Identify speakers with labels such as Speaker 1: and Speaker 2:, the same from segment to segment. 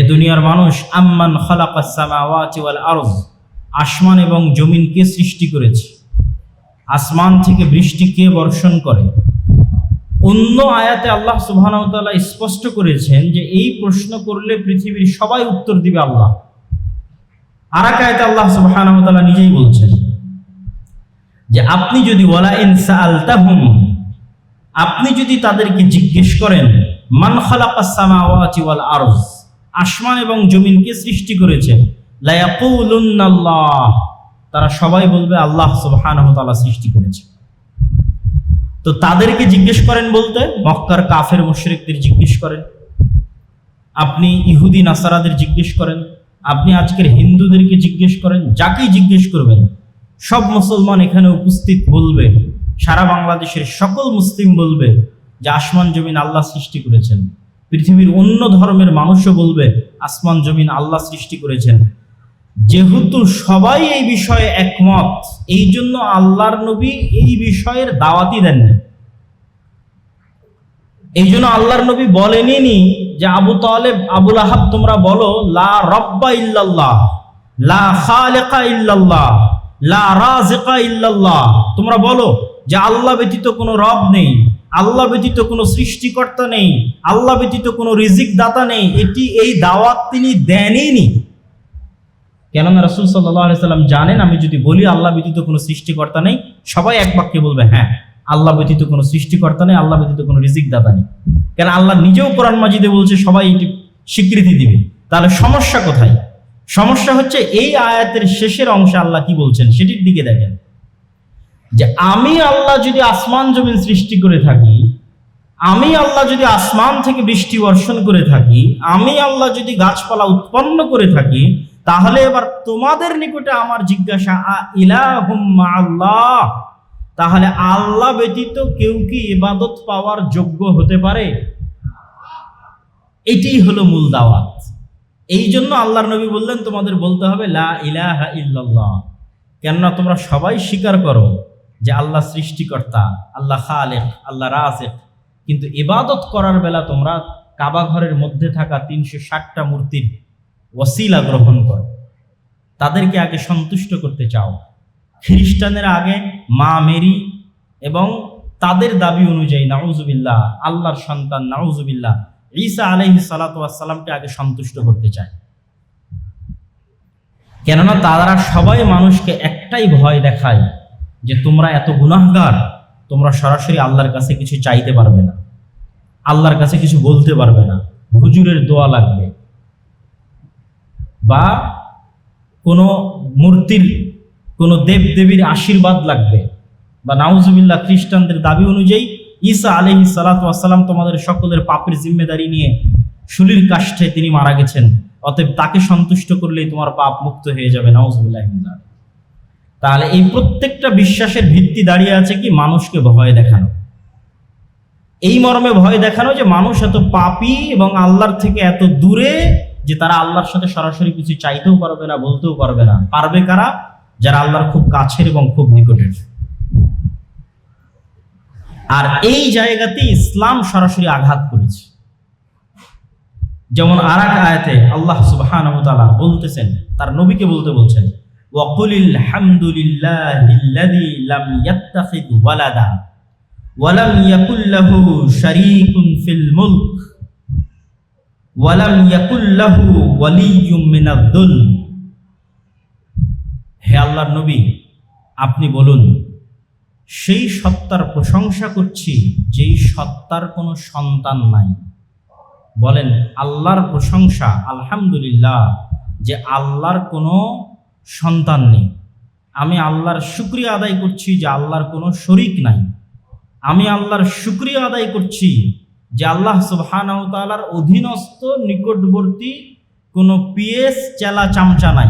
Speaker 1: হে দুনিয়ার মানুষ, আম্মান ওয়াল আরজ আসমান এবং জমিন কে সৃষ্টি করেছে। আসমান থেকে বৃষ্টি কে বর্ষণ করে? অন্য আয়াতে আল্লাহ সুবহানাহু স্পষ্ট করেছেন যে এই প্রশ্ন করলে পৃথিবীর সবাই উত্তর দিবে আল্লাহ। আর এক আয়াতে আল্লাহ সুবহানাহু ওয়া নিজেই বলছেন যে আপনি যদি ওয়ালা ইন সাআলতাহুম, আপনি যদি তাদেরকে জিজ্ঞেস করেন, মান খালাকাস সামাওয়াতি আরজ আসমান এবং জমিনকে সৃষ্টি করেছে। লা ইয়াকুলুন্নাল্লাহ। তারা সবাই বলবে, আল্লাহ সুবহানাহু সৃষ্টি করেছে। তো তাদেরকে জিজ্ঞেস করেন বলতে, মক্কার কাফের, মুশরিকদের জিজ্ঞেস করেন। আপনি ইহুদি, নাসারাদের জিজ্ঞেস করেন। আপনি আজকের হিন্দুদেরকে জিজ্ঞেস করেন, যাকেই জিজ্ঞেস করবেন, সব মুসলমান এখানে উপস্থিত বলবে, সারা বাংলাদেশের সকল মুসলিম বলবে যে আসমান, জমিন আল্লাহ সৃষ্টি করেছেন। পৃথিবীর অন্য ধর্মের মানুষও বলবে, আসমান, জমিন আল্লাহ সৃষ্টি করেছেন। যেহেতু সবাই এই বিষয়ে একমত, এই জন্য আল্লাহর নবী এই বিষয়ের দাওয়াতি দেননি। এই জন্য আল্লাহর নবী বলেনি যে, আবু তালেব, আবুল আহাব, তোমরা বলো, লা রব্বা ইল্লাল্লাহ, লা খালেকা ইল্লাল্লাহ, লা রাজেকা ইল্লাল্লাহ। তোমরা বলো যে, আল্লাহ ব্যতীত কোনো রব নেই। আল্লাহ ব্যতীত কোনো সৃষ্টিকর্তা নেই, আল্লাহ ব্যতীত কোনো রিজিক দাতা নেই, এটি এই দাওয়াত তিনি দেনইনি। কেননা রসুল সাল্লাহ সাল্লাম জানেন, আমি যদি বলি আল্লাহ ব্যতীত কোনো সৃষ্টিকর্তা নেই, সবাই এক বাক্যে বলবে হ্যাঁ আল্লাহ ব্যতীত কোনো সৃষ্টিকর্তা নেই, আল্লাহ ব্যতীত কোনো রিজিক দাতা নেই। কেন আল্লাহ নিজেও কোরআন মাজিদে বলছে, সবাই এটি স্বীকৃতি দিবে। তাহলে সমস্যা কোথায়? সমস্যা হচ্ছে, এই আয়াতের শেষের অংশে আল্লাহ কি বলছেন, সেটির দিকে দেখেন। যে আমি আল্লাহ যদি আসমান জমিন সৃষ্টি করে থাকি, আমি আল্লাহ যদি আসমান থেকে বৃষ্টি বর্ষণ করে থাকি, আমি আল্লাহ যদি গাছপালা উৎপন্ন করে থাকি, তাহলে এবার তোমাদের নিকটে আমার জিজ্ঞাসা আল্লাহ তাহলে আল্লাহ ব্যতীত কেউ কি ইবাদত পাওয়ার যোগ্য হতে পারে? এটাই হলো মূল দাওয়াত। এই জন্য আল্লাহর নবী বললেন, তোমাদের বলতে হবে, লা ইলাহা ইল্লাল্লাহ। কেননা তোমরা সবাই স্বীকার করো। যে আল্লাহ সৃষ্টিকর্তা, আল্লাহ খালেক, আল্লাহ রাজেক কিন্তু ইবাদত করার বেলা তোমরা কাবা ঘরের মধ্যে থাকা তিনশো ষাটটা মূর্তির ওসিলা গ্রহণ করো। তাদেরকে আগে সন্তুষ্ট করতে চাও। খ্রিস্টানের আগে মা মেরি এবং তাদের দাবি অনুযায়ী নাউজুবিল্লাহ, আল্লাহর সন্তান নাউজুবিল্লাহ, ঈসা আলহি সালাতামকে আগে সন্তুষ্ট করতে চায়। কেননা তারা সবাই মানুষকে একটাই ভয় দেখায় যে তোমরা এত গুনাহগার, তোমরা সরাসরি আল্লাহর কাছে কিছু চাইতে পারবে না। আল্লাহর কাছে কিছু বলতে পারবে না। হুজুরের দোয়া লাগবে। বা কোনো মূর্তির, কোনো দেব দেবীর আশীর্বাদ লাগবে। বা নাউজুবিল্লাহ খ্রিস্টানদের দাবি অনুযায়ী ঈসা আলহি সালাতাম তোমাদের সকলের পাপের জিম্মেদারি নিয়ে শুলির কাষ্ঠে তিনি মারা গেছেন। অতএব তাকে সন্তুষ্ট করলেই তোমার পাপ মুক্ত হয়ে যাবে, নাউজুবিল্লাহ তাহলে এই প্রত্যেকটা বিশ্বাসের ভিত্তি দাঁড়িয়ে আছে কি? মানুষকে ভয় দেখানো। এই মর্মে ভয় দেখানো যে মানুষ এত পাপি এবং আল্লাহর থেকে এত দূরে যে তারা আল্লাহর সাথে সরাসরি কিছু চাইতেও পারবে না, বলতেও পারবে না। পারবে কারা? যারা আল্লাহর খুব কাছের এবং খুব নিকটের। আর এই জায়গাতে ইসলাম সরাসরি আঘাত করেছে। যেমন আর এক আয়াতে আল্লাহ সুবহান বলতেছেন, তার নবীকে বলতে বলছেন وقل الحمد لله الذي لم يتخذ ولدا ولم يكن له شريك في الملك ولم يكن له ولي من الذل হে আল্লাহর নবী আপনি বলুন সেই সত্তার প্রশংসা করছি যেই সত্তার কোনো সন্তান নাই বলেন আল্লাহর প্রশংসা আলহামদুলিল্লাহ যে আল্লাহর কোনো সন্তান নেই। আমি আল্লাহর শুক্রিয়া আদায় করছি যে আল্লাহর কোনো শরিক নাই। আমি আল্লাহর শুক্রিয়া আদায় করছি যে আল্লাহ সুবহানার অধীনস্থ নিকটবর্তী কোনো পিএস চেলা চামচা নাই।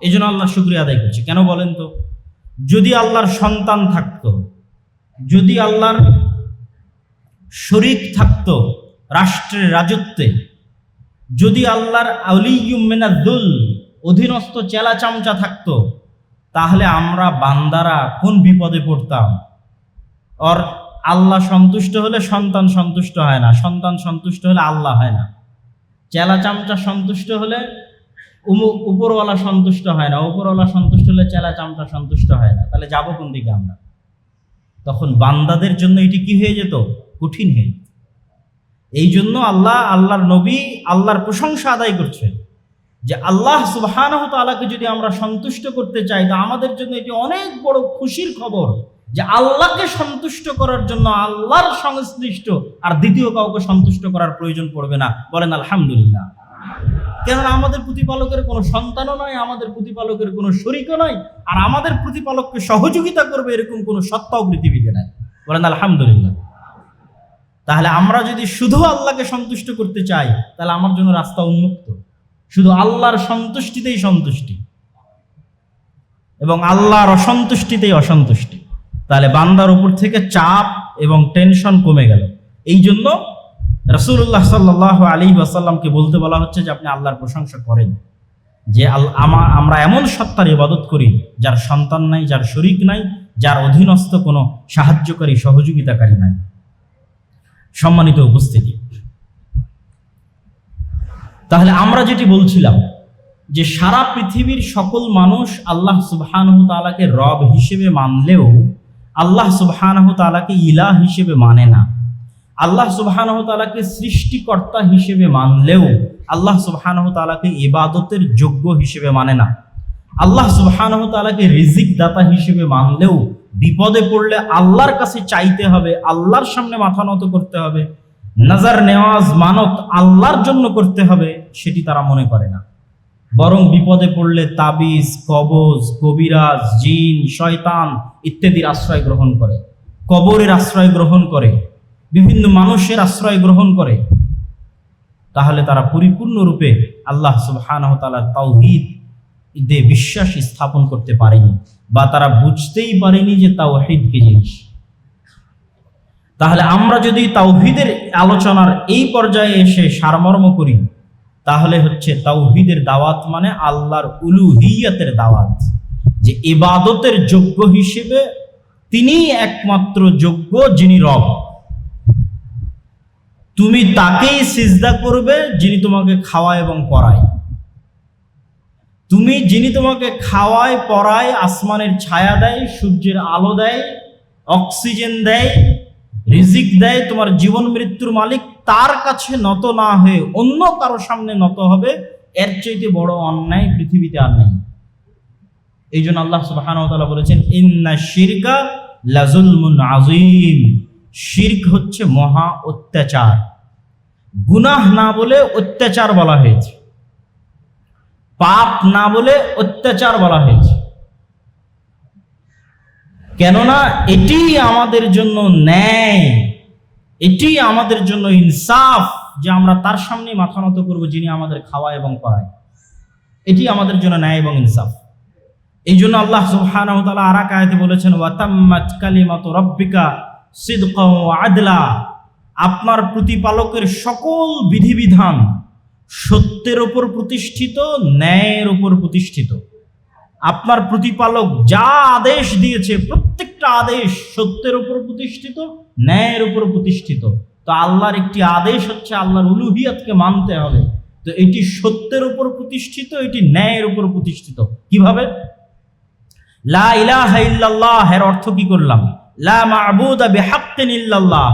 Speaker 1: এই জন্য আল্লাহ শুক্রিয়া আদায় করছি। কেন বলেন তো? যদি আল্লাহর সন্তান থাকতো, যদি আল্লাহর শরিক থাকত রাষ্ট্রের রাজত্বে, যদি আল্লাহর আউলিউমেনাদুল অধীনস্থ চেলা চামচা থাকতো, তাহলে আমরা বান্দারা কোন বিপদে পড়তাম? অর আল্লাহ সন্তুষ্ট হলে সন্তান সন্তুষ্ট হয় না, সন্তান সন্তুষ্ট হলে আল্লাহ হয় না। চেলা চামচা সন্তুষ্ট হলে উপরওয়ালা সন্তুষ্ট হয় না, উপরওয়ালা সন্তুষ্ট হলে চেলা চামচা সন্তুষ্ট হয় না। তাহলে যাব কোন দিকে আমরা? তখন বান্দাদের জন্য এটি কি হয়ে যেত? কঠিন হয়ে এই জন্য আল্লাহ, আল্লাহর নবী আল্লাহর প্রশংসা আদায় করছে যে আল্লাহ সুবহানাহ তাআলাকে যদি আমরা সন্তুষ্ট করতে চাই, তা আমাদের জন্য এটি অনেক বড় খুশির খবর যে আল্লাহকে সন্তুষ্ট করার জন্য আল্লাহর সংশ্লিষ্ট আর দ্বিতীয় কাউকে সন্তুষ্ট করার প্রয়োজন পড়বে না। বলেন, আলহামদুলিল্লাহ। কেননা আমাদের প্রতিপালকের কোনো সন্তানও নয়, আমাদের প্রতিপালকের কোনো শরিকও নয়, আর আমাদের প্রতিপালককে সহযোগিতা করবে এরকম কোনো সত্তাও পৃথিবীতে নাই। বলেন, আলহামদুলিল্লাহ। তাহলে আমরা যদি শুধু আল্লাহকে সন্তুষ্ট করতে চাই, তাহলে আমার জন্য রাস্তা উন্মুক্ত। শুধু আল্লাহর সন্তুষ্টিতেই সন্তুষ্টি এবং আল্লাহর অসন্তুষ্টিতেই অসন্তুষ্টি। তাহলে বান্দার উপর থেকে চাপ এবং টেনশন কমে গেল। এই জন্য রসুল্লাহ সাল্লাহ আলী আসাল্লামকে বলতে বলা হচ্ছে যে আপনি আল্লাহর প্রশংসা করেন। যে আমা- আমরা এমন সত্তার ইবাদত করি, যার সন্তান নাই, যার শরিক নাই, যার অধীনস্থ কোনো সাহায্যকারী, সহযোগিতাকারী নাই। সম্মানিত উপস্থিতি। তাহলে আমরা যেটি বলছিলাম যে সারা পৃথিবীর সকল মানুষ আল্লাহ সুবহানাহু তাআলাকে রব হিসেবে মানলেও আল্লাহ সুবহানাহু তালাকে ইলা হিসেবে মানে না। আল্লাহ সুবহানাহু তালাকে সৃষ্টিকর্তা হিসেবে মানলেও আল্লাহ সুবহানাহু তালাকে ইবাদতের যোগ্য হিসেবে মানে না। আল্লাহ সুবহানাহু তালাকে রিজিক দাতা হিসেবে মানলেও বিপদে পড়লে আল্লাহর কাছে চাইতে হবে, আল্লাহর সামনে মাথা নত করতে হবে নাজার নেওয়াজ মানত আল্লাহর জন্য করতে হবে, সেটি তারা মনে করে না। বরং বিপদে পড়লে তাবিজ, কবজ, কবিরাজ, জিন, শয়তান ইত্যাদির আশ্রয় গ্রহণ করে। কবরের আশ্রয় গ্রহণ করে, বিভিন্ন মানুষের আশ্রয় গ্রহণ করে। তাহলে তারা পরিপূর্ণরূপে আল্লাহ সুবহানাহু ওয়া তাআলার তাওহীদ দে বিশ্বাস স্থাপন করতে পারেনি, বা তারা বুঝতেই পারেনি যে তাওহীদ কি জিনিস। তাহলে আমরা যদি তাওহীদের আলোচনার এই পর্যায়ে এসে সারমর্ম করি, তাহলে হচ্ছে তাওহীদের দাওয়াত মানে আল্লাহর উলুহিয়াতের দাওয়াত, যে ইবাদতের যোগ্য হিসেবে তিনি একমাত্র যোগ্য যিনি রব। তুমি তাকেই সিজদা করবে যিনি তোমাকে খাওয়ায় এবং পড়ায় তুমি যিনি তোমাকে খাওয়ায় পড়ায় আসমানের ছায়া দেয়, সূর্যের আলো দেয়, অক্সিজেন দেয় রিজিক দেয় তোমার জীবন মৃত্যুর মালিক, তার কাছে নত না হয়ে অন্য কারও সামনে নত হবে, এর চাইতে বড় অন্যায় পৃথিবীতে আর নেই। এই জন্য আল্লাহ সুবহানাহু বলেছেন, ইন্না শিরকা লাজুলমুন আযীম। শিরক হচ্ছে মহা অত্যাচার। গুনাহ না বলে অত্যাচার বলা হয়েছে। পাপ না বলে অত্যাচার বলা হয়েছে। কেননা এটি আমাদের জন্য ন্যায়। এটি আমাদের জন্য ইনসাফ যে আমরা তার সামনে মাথা নত করব যিনি আমাদের খাওয়া এবং করায় এটি আমাদের জন্য ন্যায় এবং ইনসাফ। এই জন্য আল্লাহ সুবহানাহু তাআলা আরাক আয়াতে বলেছেন ওয়া তাম্মাত কালিমাতু রাব্বিকা সিদকাও ওয়া আদলা। আপনার প্রতিপালকের সকল বিধিবিধান সত্যের উপর প্রতিষ্ঠিত, ন্যায়ের উপর প্রতিষ্ঠিত। আপনার প্রতিপালক যা আদেশ দিয়েছে, প্রত্যেকটা আদেশ সত্যের উপর প্রতিষ্ঠিত, ন্যায়ের উপর প্রতিষ্ঠিত। তো আল্লাহর একটি আদেশ হচ্ছে আল্লাহর উলুহিয়াতকে মানতে হবে। তো এটি সত্যের উপর প্রতিষ্ঠিত, এটি ন্যায়ের উপর প্রতিষ্ঠিত। কীভাবে? লা ইলাহা ইল্লাল্লাহ এর অর্থ কি করলাম? লা মা'বুদা বিহাক্কিন ইল্লাল্লাহ।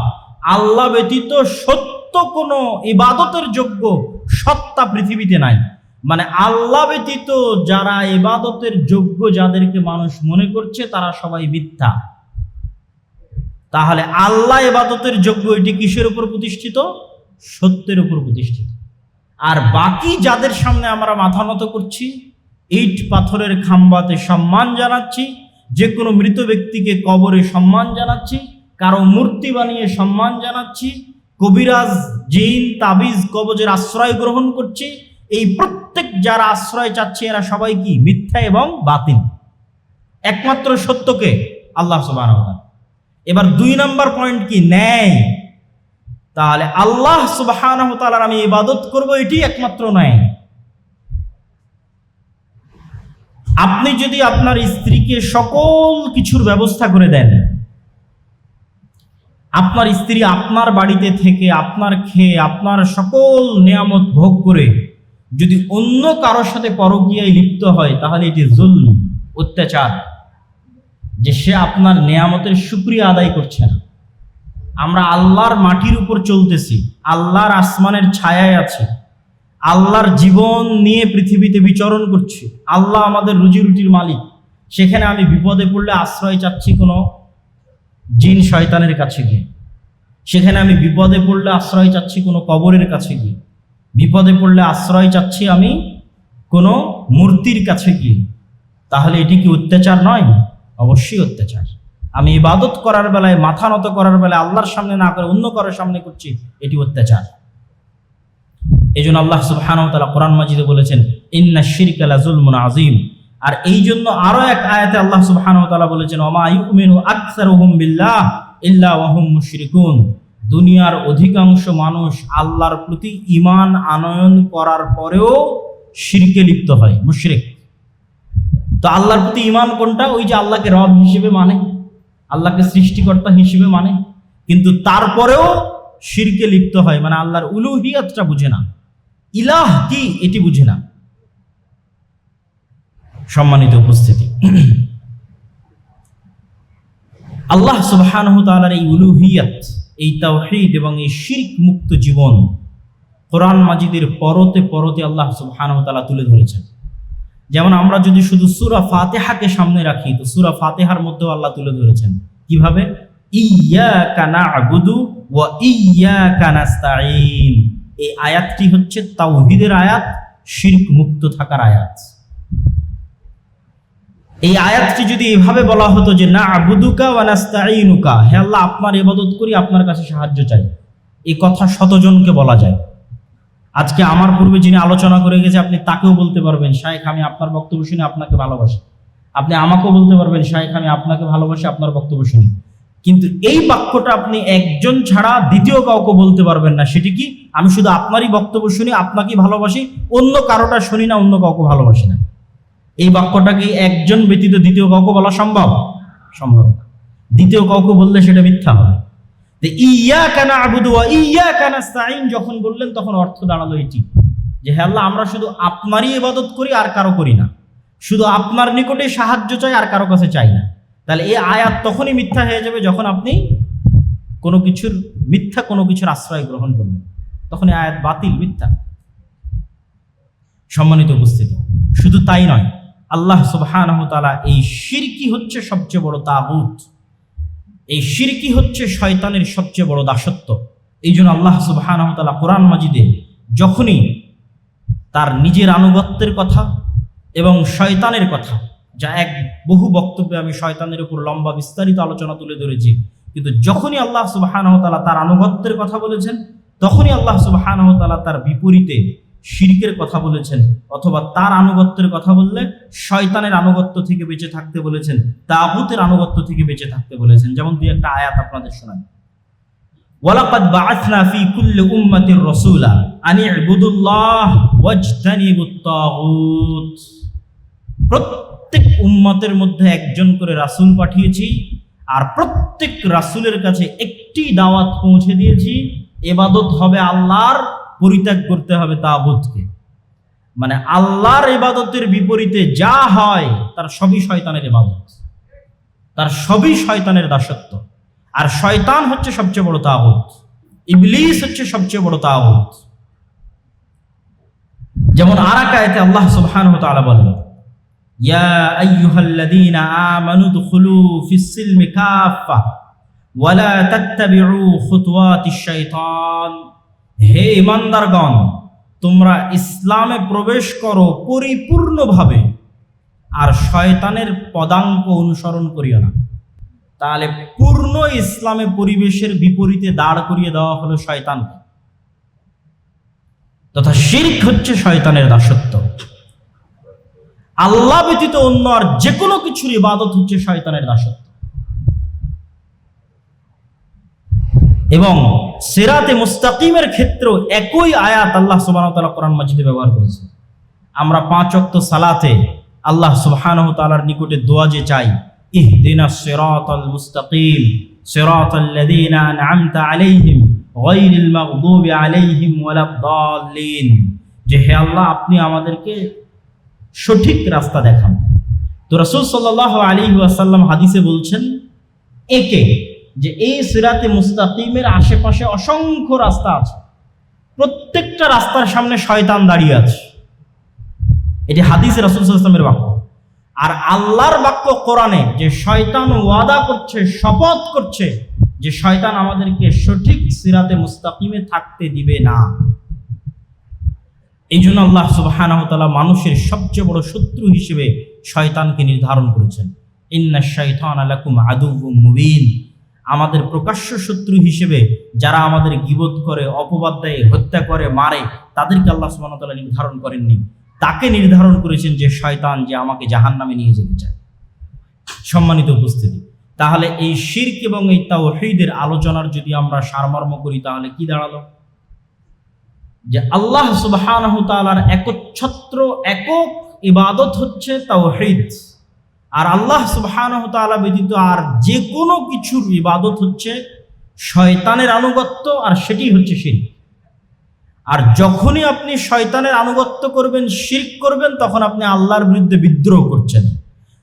Speaker 1: আল্লাহ ব্যতীত সত্য কোনো ইবাদতের যোগ্য সত্তা পৃথিবীতে নাই। মানে আল্লাহ ব্যতীত যারা ইবাদতের যোগ্য যাদেরকে মানুষ মনে করছে, তারা সবাই মিথ্যা। তাহলে আল্লাহ ইবাদতের যোগ্য এটি কিসের উপর প্রতিষ্ঠিত? সত্যের উপর প্রতিষ্ঠিত। আর বাকি যাদের সামনে আমরা মাথা নত করছি, ইট পাথরের খাম্বাতে সম্মান জানাচ্ছি, যে কোনো মৃত ব্যক্তিকে কবরে সম্মান জানাচ্ছি, কারও মূর্তি বানিয়ে সম্মান জানাচ্ছি, কবিরাজ, জিন, তাবিজ কবজের আশ্রয় গ্রহণ করছি এই প্রত্যেক যারা আশ্রয় চাচ্ছে, এরা সবাই কি? মিথ্যা এবং বাতিল। একমাত্র সত্যকে আল্লাহ সুবাহ এবার দুই নম্বর পয়েন্ট কি? ন্যায়। তাহলে আল্লাহ সুবাহ আমি ইবাদত করব, এটি একমাত্র ন্যায়। আপনি যদি আপনার স্ত্রীকে সকল কিছুর ব্যবস্থা করে দেন, আপনার স্ত্রী আপনার বাড়িতে থেকে, আপনার খেয়ে, আপনার সকল নিয়ামত ভোগ করে যদি অন্য কারোর সাথে পরকীয়ায় লিপ্ত হয়, তাহলে এটি জুলম, অত্যাচার। যে সে আপনার নেয়ামতের সুক্রিয়া আদায় করছে না। আমরা আল্লাহর মাটির উপর চলতেছি, আল্লাহর আসমানের ছায়ায় আছি। আল্লাহর জীবন নিয়ে পৃথিবীতে বিচরণ করছি। আল্লাহ আমাদের রুজি রুটির মালিক। সেখানে আমি বিপদে পড়লে আশ্রয় চাচ্ছি কোনো জিন শয়তানের কাছে গিয়ে। সেখানে আমি বিপদে পড়লে আশ্রয় চাচ্ছি কোনো কবরের কাছে গিয়ে। বিপদে পড়লে আশ্রয় চাচ্ছি আমি কোনো মূর্তির কাছে গিয়ে। তাহলে এটি কি অত্যাচার নয়? অবশ্যই অত্যাচার। আমি ইবাদত করার বেলায়, মাথা নত করার বেলায় আল্লাহর সামনে না করে অন্য কারোর সামনে করছি, এটি অত্যাচার। এই জন্য আল্লাহ সুবহানাহু ওয়া তাআলা কোরআন মাজিদে বলেছেন, ইন্না শিরকা লাযুলমুন আযীম। আর এই জন্য আরও এক আয়াতে আল্লাহ সুবহানাহু ওয়া তাআলা বলেছেন ওমা ইউমিনু আকসারুহুম বিল্লাহ ইল্লা মুশরিকুন। দুনিয়ার অধিকাংশ মানুষ আল্লাহর প্রতি ঈমান আনয়ন করার পরেও শিরকে লিপ্ত হয়, মুশরিক। তো আল্লাহর প্রতি ঈমান কোনটা? ওই যে আল্লাহকে রব হিসেবে মানে আল্লাহকে সৃষ্টিকর্তা হিসেবে মানে। কিন্তু তারপরেও শিরকে লিপ্ত হয় মানে আল্লাহর উলুহিয়াতটা বুঝে না। ইলাহ কি? এটি বুঝে না। সম্মানিত উপস্থিতি। আল্লাহ তাআলার এই উলুহিয়াত এই তাওহিদ এবং এই শিরক মুক্ত জীবন কোরআন মাজিদের পরতে পরতে আল্লাহ সুবহানাহু তাআলা তুলে ধরেছেন। যেমন আমরা যদি শুধু সুরা ফাতেহাকে সামনে রাখি, তো সুরা ফাতেহার মধ্যেও আল্লাহ তুলে ধরেছেন। কীভাবে? ইয়াকা না'বুদু ওয়া ইয়াকা নাস্তাঈন এই আয়াতটি হচ্ছে তাওহিদের আয়াত, শিরক মুক্ত থাকার আয়াত। এই আয়াতটি যদি এভাবে বলা হতো যে না আবুদুকা ওয়া নাস্তাঈনুকা, হে আল্লাহ আপনার ইবাদত করি, আপনার কাছে সাহায্য চাই। এই কথা শতজনকে বলা যায়। আজকে আমার পূর্বে যিনি আলোচনা করে গেছে, আপনি তাকেও বলতে পারবেন, শায়েখ, আমি আপনার বক্তব্য শুনে, আপনাকে ভালোবাসি। আপনি আমাকেও বলতে পারবেন, শায়েখ, আমি আপনাকে ভালোবাসি, আপনার বক্তব্য শুনি। কিন্তু এই বাক্যটা আপনি একজন ছাড়া দ্বিতীয় কাউকে বলতে পারবেন না। সেটি কি? আমি শুধু আপনারই বক্তব্য শুনি, আপনাকেই ভালোবাসি, অন্য কারোটা শুনি না, অন্য কাউকে ভালোবাসি না। এই বাক্যটাকে একজন ব্যতীত দ্বিতীয় কাউকে বলা সম্ভব? সম্ভব। দ্বিতীয় কাউকে বললে সেটা মিথ্যা হবে। ইয়া কানা আবুদু ইয়া কানা সাইন যখন বললেন, তখন অর্থ দাঁড়াল এটি। যে হ্যাঁ আল্লাহ, আমরা শুধু আপনারই ইবাদত করি আর কারও করি না। শুধু আপনার নিকটে সাহায্য চাই আর কারও কাছে চাই না। তাহলে এই আয়াত তখনই মিথ্যা হয়ে যাবে যখন আপনি কোনো কিছুর মিথ্যা কোনো কিছুর আশ্রয় গ্রহণ করবেন। তখন এই আয়াত বাতিল, মিথ্যা। সম্মানিত উপস্থিতি। শুধু তাই নয় আল্লাহ সুবহানাহু এই শিরকি হচ্ছে সবচেয়ে বড় তাগুত। এই শিরকি হচ্ছে শয়তানের সবচেয়ে বড় দাসত্ব। এই জন্য আল্লাহ সুবহানাহু কোরআন মাজিদে যখনই তার নিজের আনুগত্যের কথা এবং শয়তানের কথা, যা এক বহু বক্তব্যে আমি শয়তানের উপর লম্বা বিস্তারিত আলোচনা তুলে ধরেছি, কিন্তু যখনই আল্লাহ সুবহানাহু তাআলা তার আনুগত্যের কথা বলেছেন, তখনই আল্লাহ সুবহানাহু তাআলা তার বিপরীতে শিরকের কথা বলেছেন অথবা তার আনুগত্যের কথা বললে শয়তানের আনুগত্য থেকে বেঁচে থাকতে বলেছেন তাগুতের আনুগত্য থেকে বেঁচে থাকতে বলেছেন। যেমন দুই একটা আয়াত আপনাদের শোনান ওয়ালাকাদ বাআসনা ফি কুল্লি উম্মাতির রাসূলা আন ইবুদুল্লাহ ওয়াজতানিবুত তাগুত। প্রত্যেক উম্মতের মধ্যে একজন করে রাসূল পাঠিয়েছি আর প্রত্যেক রাসূলের কাছে একটি দাওয়াত পৌঁছে দিয়েছি। এবাদত হবে আল্লাহর পরিত্যাগ করতে হবে তাগুতকে মানে আল্লাহর ইবাদতের বিপরীতে যা হয়, তার সবই শয়তানের ইবাদত। তার সবই শয়তানের দাসত্ব। আর শয়তান হচ্ছে সবচেয়ে বড় তাগুত ইবলিস হচ্ছে সবচেয়ে বড় তাগুত যেমন আরাকায়তে আল্লাহ সুবহানাহু ওয়া তাআলা বলেন, ইয়া আইয়ুহাল্লাযীনা আমানু দুখুলু ফিস সিলমি কাফা ওয়ালা তাত্তাবিউ খুতুওয়াতিশ শাইতান। হে ইমানদারগণ, তোমরা ইসলামে প্রবেশ করো পরিপূর্ণভাবে, আর শয়তানের পদাঙ্ক অনুসরণ করিও না। তাহলে পূর্ণ ইসলামে পরিবেশের বিপরীতে দাঁড় করিয়ে দেওয়া হলো শয়তানকে। তথা শির্ক হচ্ছে শয়তানের দাসত্ব। আল্লাহ ব্যতীত অন্য আর যে কোনো কিছুর ইবাদত হচ্ছে শয়তানের দাসত্ব। এবং সেরাতে মুস্তাকিমের ক্ষেত্রেও একই আয়াত আল্লাহ ওয়া কোরআন মাজিদে ব্যবহার করেছে। আমরা পাঁচ ওয়াক্ত সালাতে আল্লাহ সুবহানাহু ওয়া তাআলার নিকটে দোয়া যে চাই ইহদিনাস সিরাতাল মুস্তাকিম সিরাতাল্লাযীনা আন'আমতা আলাইহিম গায়রিল মাগদুবি আলাইহিম ওয়ালাদ-দাল্লিন যে হে আল্লাহ, আপনি আমাদেরকে সঠিক রাস্তা দেখান। তো রাসূল সাল্লাল্লাহু আলাইহি ওয়াসাল্লাম হাদিসে বলছেন, একে যে এই সিরাতে মুস্তাকিমের আশেপাশে অসংখ্য রাস্তা আছে। প্রত্যেকটা রাস্তার সামনে শয়তান দাঁড়িয়ে আছে। এটি হাদিস রাসুল ইসলামের বাক্য। আর আল্লাহর বাক্য কোরআনে যে শয়তান ওয়াদা করছে, শপথ করছে, যে শয়তান আমাদেরকে সঠিক সিরাতে মুস্তাকিমে থাকতে দিবে না। এই জন্য আল্লাহ সুবহানাহু মানুষের সবচেয়ে বড় শত্রু হিসেবে শয়তানকে নির্ধারণ করেছেন। ইন্না শাইতান লাকুম আদুউম মুবিন। আমাদের প্রকাশ্য শত্রু হিসেবে যারা আমাদের গিবত করে, অপবাদ দেয়, হত্যা করে, মারে, তাদেরকে আল্লাহ সুবহানাহু নির্ধারণ করেননি। তাকে নির্ধারণ করেছেন যে শয়তান যে আমাকে জাহান্নামে নিয়ে যেতে চায়। সম্মানিত উপস্থিতি, তাহলে এই শিরক এবং এই তাওহীদের আলোচনার যদি আমরা সারমর্ম করি, তাহলে কি দাঁড়াল? যে আল্লাহ তাআলার একচ্ছত্র, একক ইবাদত হচ্ছে তাওহীদ। আর আল্লাহ তাআলা ব্যতীত আর যে কোনো কিছুর ইবাদত হচ্ছে শয়তানের আনুগত্য আর সেটি হচ্ছে শিরক। আর যখনই আপনি শয়তানের আনুগত্য করবেন, শিরক করবেন, তখন আপনি আল্লাহর বিরুদ্ধে বিদ্রোহ করছেন।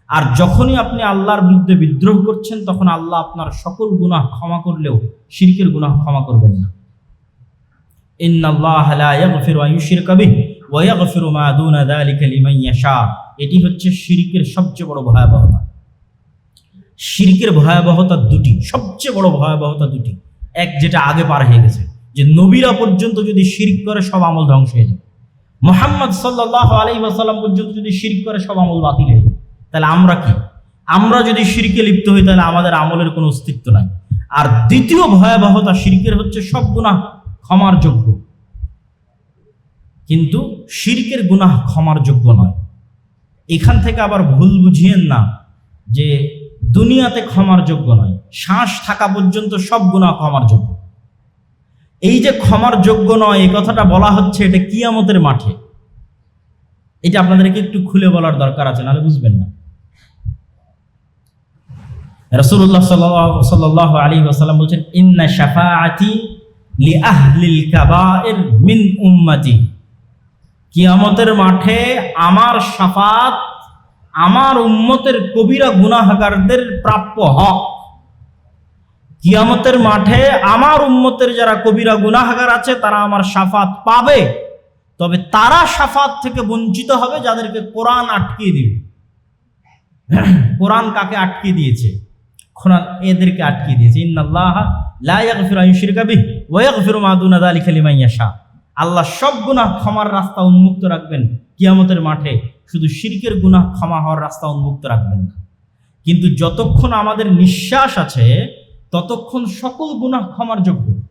Speaker 1: আর যখনই আপনি আল্লাহর বিরুদ্ধে বিদ্রোহ করছেন, তখন আল্লাহ আপনার সকল গুনাহ ক্ষমা করলেও শিরকের গুনাহ ক্ষমা করবেন না। ইন্নাল্লাহ লা ইয়াগফিরু আন ইউশরিকা বিহি ওয়া ইয়াগফিরু মা দুনা যালিকা লিমান ইয়াশা। এটি হচ্ছে শিরকের সবচেয়ে বড় ভয়াবহতা। শিরকের ভয়াবহতা দুটি, সবচেয়ে বড় ভয়াবহতা দুটি। এক, যেটা আগে পার হয়ে গেছে, যে নবীরা পর্যন্ত যদি শিরিক করে, সব আমল ধ্বংস হয়ে যাবে। মোহাম্মদ সাল্লাহ আলাই ওয়াসাল্লাম পর্যন্ত যদি শিরিক করে, সব আমল বাতিল হয়ে যাবে। তাহলে আমরা কি? আমরা যদি শিরকে লিপ্ত হই, তাহলে আমাদের আমলের কোনো অস্তিত্ব নাই। আর দ্বিতীয় ভয়াবহতা শিরকের হচ্ছে সব গুনাহ ক্ষমার যোগ্য। কিন্তু শিরকের গুনাহ ক্ষমার যোগ্য নয়। এখান থেকে আবার ভুল বুঝিয়েন না যে দুনিয়াতে ক্ষমার যোগ্য নয়। শ্বাস থাকা পর্যন্ত সব গুণা ক্ষমার যোগ্য। এই যে ক্ষমার যোগ্য নয়, এই কথাটা বলা হচ্ছে এটা কিয়ামতের মাঠে। এটা আপনাদেরকে একটু খুলে বলার দরকার আছে, নাহলে বুঝবেন না। রসুল্লাহ সাল্লাহ আলী ওসাল্লাম বলছেন, ইন্না শাফাআতি লি আহলিল কাবায়ের মিন উম্মতি কিয়ামতের মাঠে আমার শাফাত আমার উম্মতের কবিরা গুনাহগারদের প্রাপ্য হক। কিয়ামতের মাঠে আমার উম্মতের যারা কবিরা গুনাহগার আছে, তারা আমার শাফাত পাবে। তবে তারা শাফাত থেকে বঞ্চিত হবে যাদেরকে কোরআন আটকিয়ে দিবে। কোরআন কাকে আটকে দিয়েছে? কোরআন এদেরকে আটকিয়ে দিয়েছে। ইন্নাল্লাহ লা ইয়াগফিরু আন ইউশরিকা বিহি ওয়া ইয়াগফিরু মা দুনা যালিকা লিমান ইয়াশা। আল্লাহ সব গুনাহ ক্ষমার রাস্তা উন্মুক্ত রাখবেন। কিয়ামতের মাঠে শুধু শিরকের গুনাহ ক্ষমা হওয়ার রাস্তা উন্মুক্ত রাখবেন না। কিন্তু যতক্ষণ আমাদের নিঃশ্বাস আছে, ততক্ষণ সকল গুনাহ ক্ষমার যোগ্য।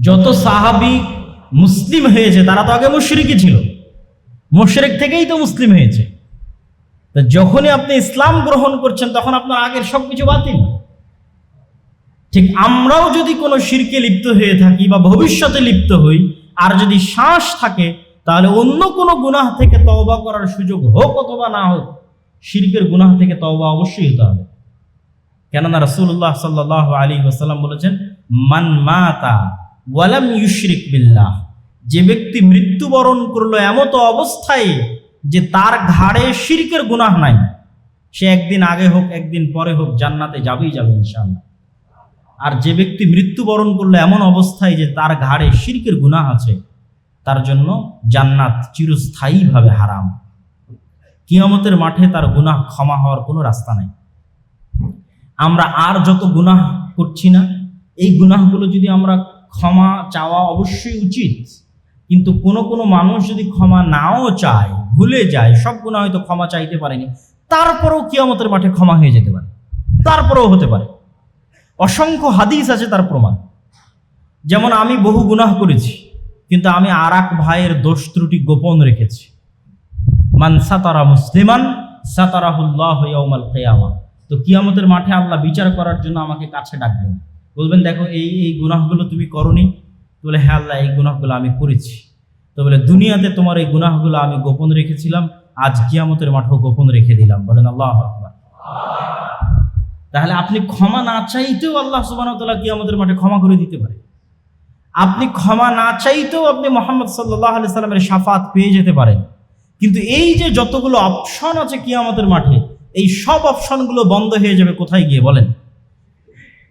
Speaker 1: যত সাহাবি মুসলিম হয়েছে, তারা তো আগে মুশরিকই ছিল। মুশরিক থেকেই তো মুসলিম হয়েছে। যখনই আপনি ইসলাম গ্রহণ করছেন, তখন আপনার আগের সবকিছু বাতিল। ঠিক আমরাও যদি কোনো শিরকে লিপ্ত হয়ে থাকি বা ভবিষ্যতে লিপ্ত হই, আর যদি শ্বাস থাকে, তাহলে অন্য কোনো গুনাহ থেকে তওবা করার সুযোগ হোক অথবা না হোক, শিরকের গুনাহ থেকে তওবা অবশ্যই হতে হবে। কেননা রাসূলুল্লাহ সাল্লাহ আলী ওসাল্লাম বলেছেন, মান মাতা ওয়ালাম ইউশরিক বিল্লাহ। যে ব্যক্তি মৃত্যুবরণ করল এমতো অবস্থায় যে তার ঘাড়ে শিরকের গুনাহ নাই, সে একদিন আগে হোক, একদিন পরে হোক, জান্নাতে যাবেই যাবে ইনশাআল্লাহ। আর যে ব্যক্তি মৃত্যুবরণ করল এমন অবস্থায় যে তার ঘাড়ে শিরকের গুনাহ আছে, তার জন্য জান্নাত চিরস্থায়ীভাবে হারাম। কিয়ামতের মাঠে তার গুনাহ ক্ষমা হওয়ার কোনো রাস্তা নাই। আমরা আর যত গুনাহ করছি না, এই গুনাহগুলো যদি আমরা ক্ষমা চাওয়া অবশ্যই উচিত, কিন্তু কোনো কোনো মানুষ যদি ক্ষমা নাও চায়, ভুলে যায়, সব গুণা হয়তো ক্ষমা চাইতে পারেনি, তারপরেও কিয়ামতের মাঠে ক্ষমা হয়ে যেতে পারে। তারপরেও হতে পারে। অসংখ্য হাদিস আছে তার প্রমাণ। যেমন আমি বহু গুনাহ করেছি, কিন্তু আমি আর এক ভাইয়ের দোষ ত্রুটি গোপন রেখেছি। মান সাতারা মুসলিমান, সাতারাহুল্লাহ ইয়াউমাল তো কিয়ামতের মাঠে আল্লাহ বিচার করার জন্য আমাকে কাছে ডাকবেন। বলবেন, দেখো, এই এই গুনাহগুলো তুমি করনি। বলে হ্যাঁ আল্লাহ, এই গুনাহগুলো আমি করেছি। তো বলে, দুনিয়াতে তোমার এই গুনাহগুলো আমি গোপন রেখেছিলাম, আজ কিয়ামতের মাঠেও গোপন রেখে দিলাম। বলেন, আল্লাহ আকবার। তাহলে আপনি ক্ষমা না চাইতেও আল্লাহ সুবাহতাল্লাহ কি আমাদের মাঠে ক্ষমা করে দিতে পারে। আপনি ক্ষমা না চাইতেও আপনি মোহাম্মদ সাল্লাহ আলি সাল্লামের সাফাত পেয়ে যেতে পারেন। কিন্তু এই যে যতগুলো অপশন আছে কি আমাদের মাঠে, এই সব অপশনগুলো বন্ধ হয়ে যাবে কোথায় গিয়ে বলেন?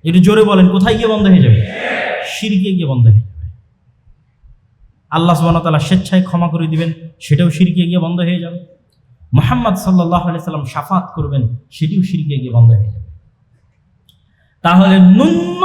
Speaker 1: একটু জোরে বলেন, কোথায় গিয়ে বন্ধ হয়ে যাবে? সিরকে গিয়ে বন্ধ হয়ে যাবে। আল্লাহ সুবাহতাল্লাহ স্বেচ্ছায় ক্ষমা করে দিবেন, সেটাও সিরকে গিয়ে বন্ধ হয়ে যাবে। মোহাম্মদ সাল্লাহ আলি সাল্লাম সাফাত করবেন, সেটিও সিরকে গিয়ে বন্ধ হয়ে যাবে। তাহলে ন্যূন